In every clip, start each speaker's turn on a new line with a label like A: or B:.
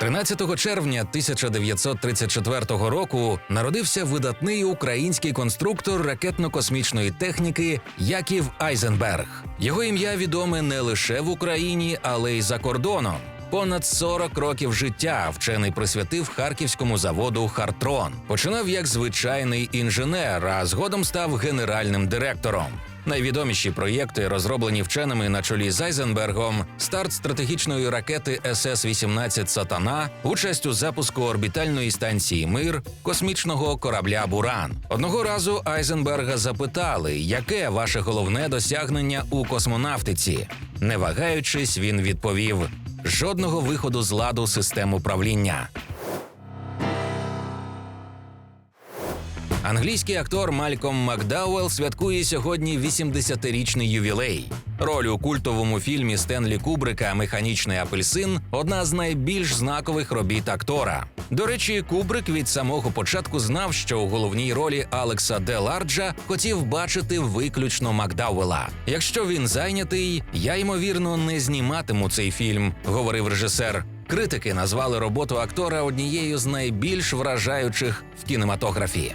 A: 13 червня 1934 року народився видатний український конструктор ракетно-космічної техніки Яків Айзенберг. Його ім'я відоме не лише в Україні, але й за кордоном. Понад 40 років життя вчений присвятив харківському заводу Хартрон. Починав як звичайний інженер, а згодом став генеральним директором. Найвідоміші проєкти, розроблені вченими на чолі з Айзенбергом, старт стратегічної ракети СС-18 Сатана, участь у запуску орбітальної станції Мир, космічного корабля Буран. Одного разу Айзенберга запитали, яке ваше головне досягнення у космонавтиці. Не вагаючись, він відповів: жодного виходу з ладу систем управління. Англійський актор Мальком Макдауелл святкує сьогодні 80-річний ювілей. Роль у культовому фільмі Стенлі Кубрика Механічний апельсин одна з найбільш знакових робіт актора. До речі, Кубрик від самого початку знав, що у головній ролі Алекса Деларджа хотів бачити виключно Макдауелла. Якщо він зайнятий, я ймовірно не зніматиму цей фільм, говорив режисер. Критики назвали роботу актора однією з найбільш вражаючих в кінематографі.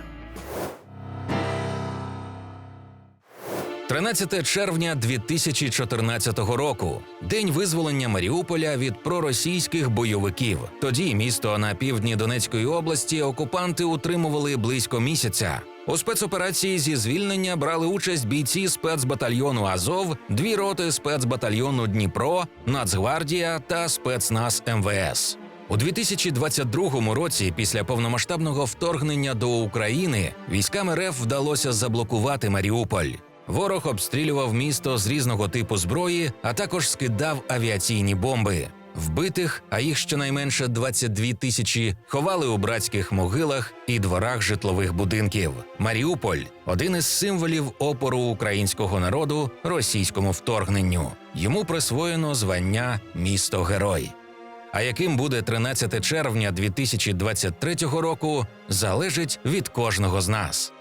A: 13 червня 2014 року день визволення Маріуполя від проросійських бойовиків. Тоді місто на півдні Донецької області окупанти утримували близько місяця. У спецоперації зі звільнення брали участь бійці спецбатальйону Азов, дві роти спецбатальйону Дніпро, Нацгвардія та спецназ МВС. У 2022 році, після повномасштабного вторгнення до України, військам РФ вдалося заблокувати Маріуполь. Ворог обстрілював місто з різного типу зброї, а також скидав авіаційні бомби. Вбитих, а їх щонайменше 22 тисячі, ховали у братських могилах і дворах житлових будинків. Маріуполь один із символів опору українського народу російському вторгненню. Йому присвоєно звання місто Герой. А яким буде 13 червня 2023 року, залежить від кожного з нас.